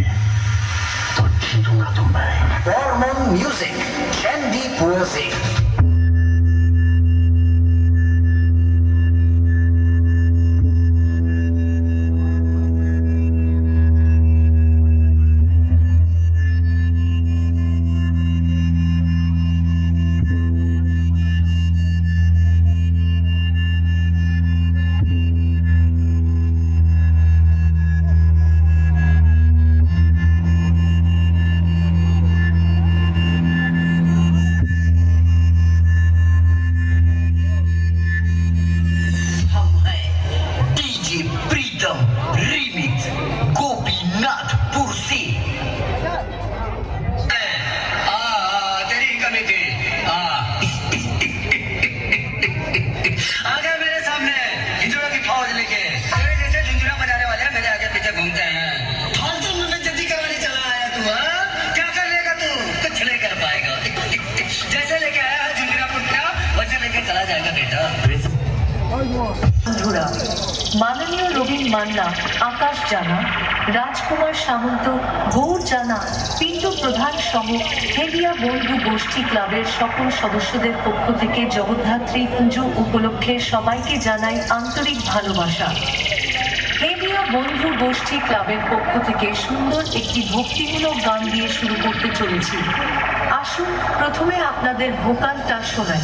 जंग हुई तो जीतूंगा तो मैं फॉर्मन म्यूजिक चैंडी पोजे বন্ধুরা, মাননীয় রবীন মান্না, আকাশ জানা, রাজকুমার সামন্ত, গৌর জানা, পিন্টু প্রধান সহ হেলিয়া বন্ধু গোষ্ঠী ক্লাবের সকল সদস্যদের পক্ষ থেকে জগদ্ধাত্রী পুজো উপলক্ষে সবাইকে জানাই আন্তরিক ভালোবাসা। হেলিয়া বন্ধু গোষ্ঠী ক্লাবের পক্ষ থেকে সুন্দর একটি ভক্তিমূলক গান দিয়ে শুরু করতে চলেছি। আসুন, প্রথমে আপনাদের ভোকালটা শোনাই।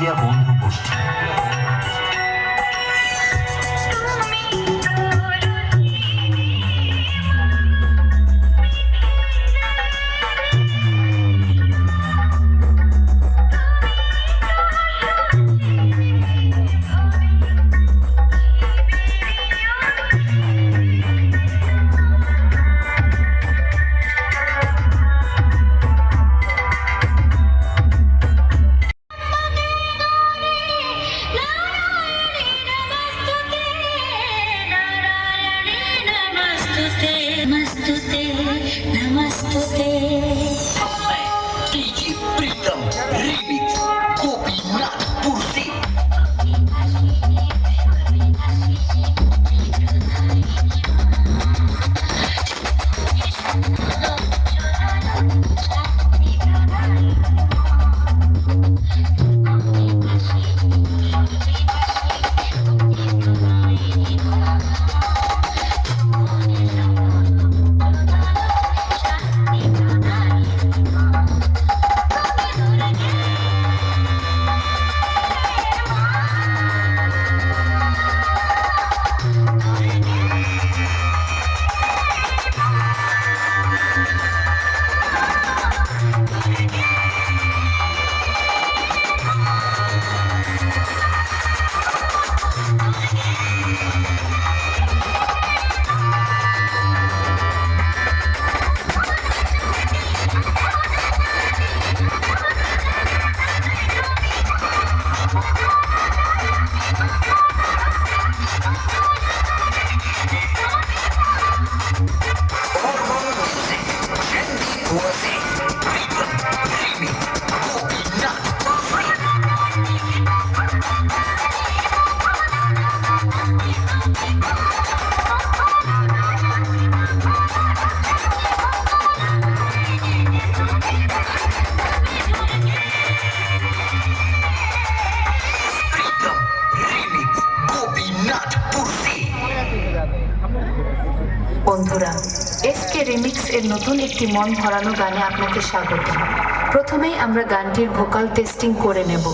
হেলিয়া नमस्तुते नमस्तुते রিমিক্স নতুন একটি মন ভরানো গানে আপনাকে স্বাগত। প্রথমেই আমরা গানটির ভোকাল টেস্টিং করে নেব।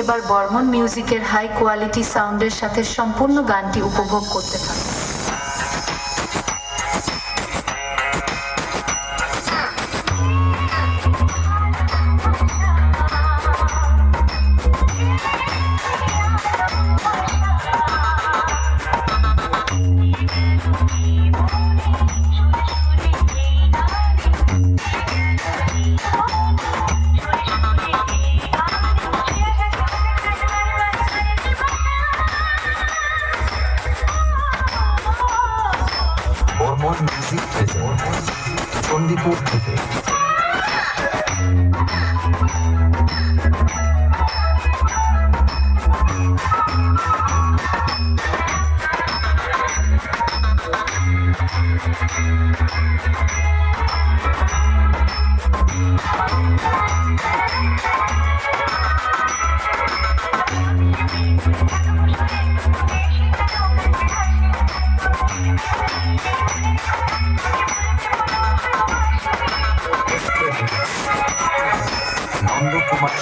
এবার বর্মন মিউজিকের হাই কোয়ালিটি সাউন্ডের সাথে সম্পূর্ণ গানটি উপভোগ করতে থাকুন। নন্দকুমার